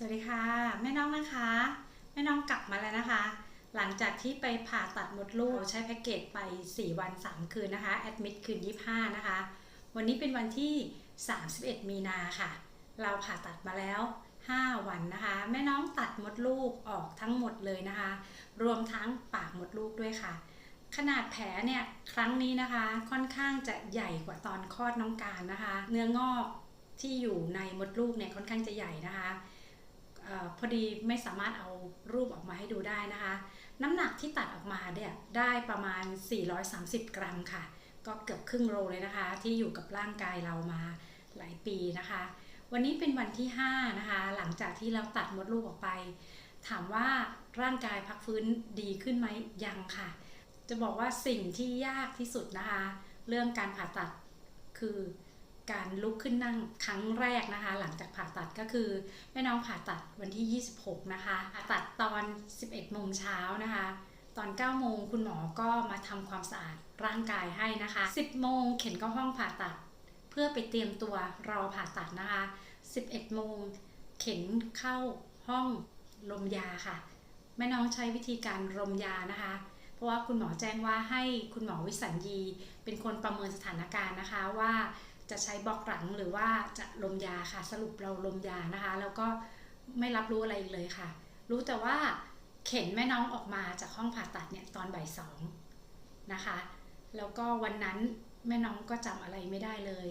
สวัสดีค่ะ แม่น้องนะคะ แม่น้องกลับมาแล้วนะคะ หลังจากที่ไปผ่าตัดมดลูกใช้แพ็กเกจไป 4 วัน 3 คืนนะคะแอดมิดคืน 25 นะคะ วันนี้เป็นวันที่ 31 มีนาค่ะ เราผ่าตัดมาแล้ว 5 วันนะคะ แม่น้องตัดมดลูกออกทั้งหมดเลยนะคะ รวมทั้งปากมดลูกด้วยค่ะ ขนาดแผลเนี่ยครั้งนี้นะคะค่อนข้างจะใหญ่กว่าตอนคลอดน้องการนะคะ เนื้องอกที่อยู่ในมดลูกเนี่ยค่อนข้างจะใหญ่นะคะ ออพอดีไม่สามารถเอารูปออกมาให้ดูได้นะคะ น้ำหนักที่ตัดออกมาเนี่ยได้ประมาณ 430 กรัมค่ะ ก็เกือบครึ่งโลเลยนะคะ ที่อยู่กับร่างกายเรามาหลายปีนะคะ วันนี้เป็นวันที่ 5 นะคะ หลังจากที่เราตัดมดลูกออกไป ถามว่าร่างกายพักฟื้นดีขึ้นไหมยังค่ะ จะบอกว่าสิ่งที่ยากที่สุดนะคะ เรื่องการผ่าตัดคือ การลุกขึ้นนั่งครั้งแรกนะคะ หลังจากผ่าตัดก็คือแม่น้องผ่าตัดวันที่ 26 นะคะผ่าตัดตอน 11โมงเช้านะคะ ตอน 9 โมงคุณหมอก็มาทำความสะอาดร่างกายให้นะคะ 10 โมงเข็นเข้าห้องผ่าตัด เพื่อไปเตรียมตัวรอผ่าตัดนะคะ 11 โมงเข็นเข้าห้องลมยาค่ะ แม่น้องใช้วิธีการรมยานะคะเพราะว่าคุณหมอแจ้งว่าให้คุณหมอวิสัญญีเป็นคนประเมินสถานการณ์นะคะว่า จะใช้บล็อกหลังหรือว่าจะลมยาค่ะ สรุปเราลมยานะคะ แล้วก็ไม่รับรู้อะไรเลยค่ะ รู้แต่ว่าเข็นแม่น้องออกมาจากห้องผ่าตัดเนี่ยตอนบ่ายสองนะคะ แล้วก็วันนั้นแม่น้องก็จำอะไรไม่ได้เลย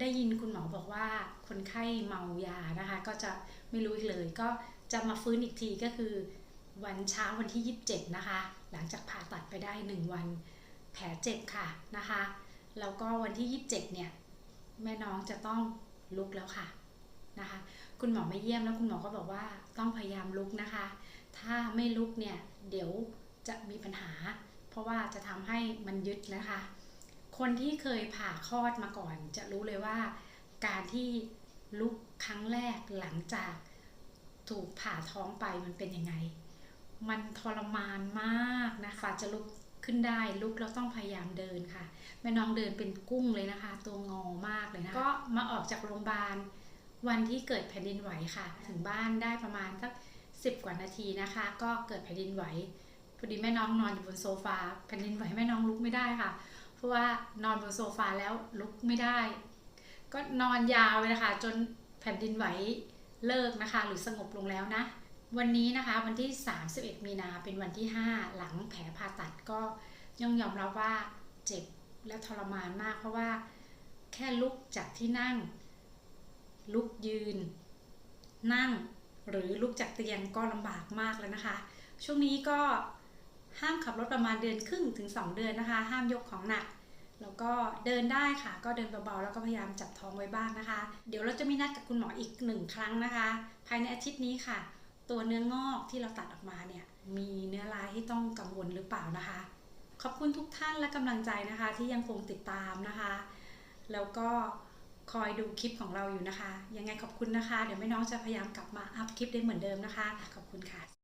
ได้ยินคุณหมอบอกว่าคนไข้เมายานะคะ ก็จะไม่รู้อีกเลย ก็จะมาฟื้นอีกทีก็คือ วันเช้าวันที่ 27 นะคะ หลังจากผ่าตัดไปได้ 1 วันแผลเจ็บค่ะนะคะ แล้วก็วันที่ 27 เนี่ย แม่น้องจะต้องลุกแล้วค่ะนะคะ คุณหมอไม่เยี่ยมแล้วคุณหมอก็บอกว่าต้องพยายามลุกนะคะ ถ้าไม่ลุกเนี่ยเดี๋ยวจะมีปัญหา เพราะว่าจะทำให้มันยึดนะคะ คนที่เคยผ่าคลอดมาก่อน จะรู้เลยว่า การที่ลุกครั้งแรกหลังจากถูกผ่าท้องไปมันเป็นยังไง มันทรมานมากนะคะจะลุก ขึ้นได้ลุกแล้วต้องพยายามเดินค่ะ แม่น้องเดินเป็นกุ้งเลยนะคะ ตัวงอมากเลยนะก็มาออกจากโรงพยาบาลวันที่เกิดแผ่นดินไหวค่ะ ถึงบ้านได้ประมาณสักสิบกว่านาทีนะคะ ก็เกิดแผ่นดินไหวพอดีแม่น้องนอนอยู่บนโซฟาแผ่นดินไหวแม่น้องลุกไม่ได้ค่ะ เพราะว่านอนบนโซฟาแล้วลุกไม่ได้ ก็นอนยาวเลยนะคะ จนแผ่นดินไหวเลิกนะคะ หรือสงบลงแล้วนะ วันนี้นะคะวันที่ 31 มีนาเป็นวันที่ 5 หลังแผลผ่าตัดก็ยังยอมรับว่าเจ็บและทรมานมาก เพราะว่าแค่ลุกจากที่นั่ง ลุกยืน นั่งหรือลุกจากเตียงก็ลำบากมากแล้วนะคะ ช่วงนี้ก็ห้ามขับรถประมาณเดือนครึ่งถึง 2 เดือนนะคะ ห้ามยกของหนัก แล้วก็เดินได้ค่ะ ก็เดินเบาๆแล้วก็พยายามจับท้องไว้บ้างนะคะ เดี๋ยวเราจะมีนัดกับคุณหมออีกหนึ่งครั้งนะคะ ภายในอาทิตย์นี้ค่ะ ตัวเนื้องอกที่เราตัดออกมาเนี่ยมีเนื้อรายที่ต้องกังวลหรือเปล่านะคะ ขอบคุณทุกท่านและกำลังใจนะคะ ที่ยังคงติดตามนะคะ แล้วก็คอยดูคลิปของเราอยู่นะคะ ยังไงขอบคุณนะคะ เดี๋ยวแม่น้องจะพยายามกลับมาอัพคลิปได้เหมือนเดิมนะคะ ขอบคุณค่ะ